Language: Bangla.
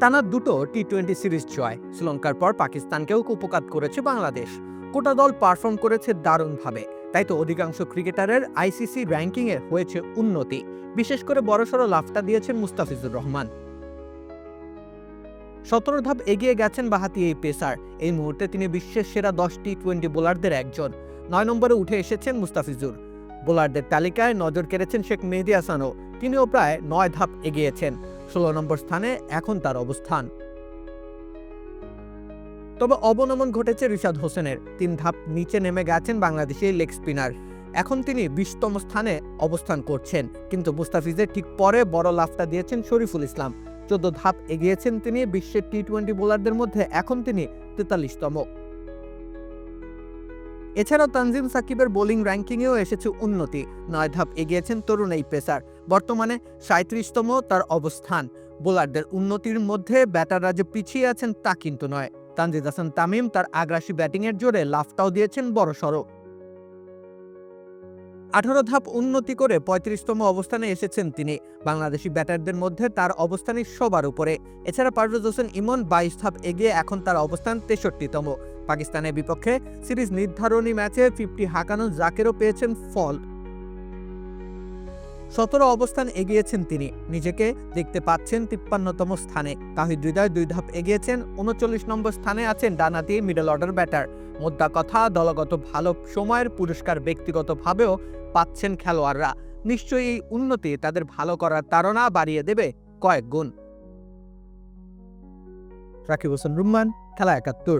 টানা দুটো টি টোয়েন্টি সিরিজ জয়। শ্রীলঙ্কার পর পাকিস্তানকেও কুপকাত করেছে বাংলাদেশ। গোটা দল পারফর্ম করেছে দারুণভাবে। তাই তো অধিকাংশ ক্রিকেটারের আইসিসি র্যাঙ্কিংয়ে হয়েছে উন্নতি। বিশেষ করে বড়সড় লাফটা দিয়েছেন মুস্তাফিজুর রহমান। সতেরো ধাপ এগিয়ে গেছেন বাহাতি এই পেসার এই মুহূর্তে তিনি বিশ্বের সেরা দশ টি টোয়েন্টি বোলারদের একজন। নয় নম্বরে উঠে এসেছেন মুস্তাফিজুর। বোলারদের তালিকায় নজর কেড়েছেন শেখ মেহেদি হাসানও। তিনিও প্রায় নয় ধাপ এগিয়েছেন। ষোলো নম্বর স্থানে এখন তার অবস্থান। তবে অবনমন ঘটেছে রিশাদ হোসেনের। তিন ধাপ নিচে নেমে গেছেন বাংলাদেশি লেগ স্পিনার। এখন তিনি বিশতম স্থানে অবস্থান করছেন। কিন্তু মুস্তাফিজের ঠিক পরে বড় লাফটা দিয়েছেন শরীফুল ইসলাম। চোদ্দ ধাপ এগিয়েছেন তিনি বিশ্বের টি টোয়েন্টি বোলারদের মধ্যে। এখন তিনি তেতাল্লিশতম। এছাড়াও তানজিম সাকিবের বোলিং র্যাঙ্কিংয়েও এসেছে উন্নতি। নয় ধাপ এগিয়েছেন তরুণ এই পেসার। বর্তমানে সাঁত্রিশতম তার অবস্থান। বোলারদের উন্নতির মধ্যে ব্যাটাররা যে পিছিয়ে আছেন তা কিন্তু নয়। তানজিদ হাসান তামিম তার আগ্রাসী ব্যাটিংয়ের জোরে লাফটাও দিয়েছেন বড়সড়। আঠারো ধাপ উন্নতি করে পঁয়ত্রিশতম অবস্থানে এসেছেন তিনি। বাংলাদেশি ব্যাটারদের মধ্যে তার অবস্থানই সবার উপরে। এছাড়া পারভেজ হোসেন ইমন বাইশ ধাপ এগিয়ে এখন তার অবস্থান তেষট্টিতম। পাকিস্তানের বিপক্ষে সিরিজ নির্ধারণী ম্যাচে ফিফটি হাঁকানো জাকেরও পেয়েছেন ফল। সতেরো অবস্থান এগিয়েছেন তিনি। নিজেকে দেখতে পাচ্ছেন তিপ্পান্নতম স্থানে। তাহিদ হৃদয় দুই ধাপ এগিয়েছেন। উনচল্লিশ নম্বর স্থানে আছেন ডানাতি মিডল অর্ডার ব্যাটার মোদ্দা কথা, দলগত ভালো সময়ের পুরস্কার ব্যক্তিগতভাবেও পাচ্ছেন খেলোয়াড়রা। নিশ্চয়ই এই উন্নতি তাদের ভালো করার তাড়না বাড়িয়ে দেবে কয়েক গুণ। রাকিব হোসেন রুম্মান, খেলা একাত্তর।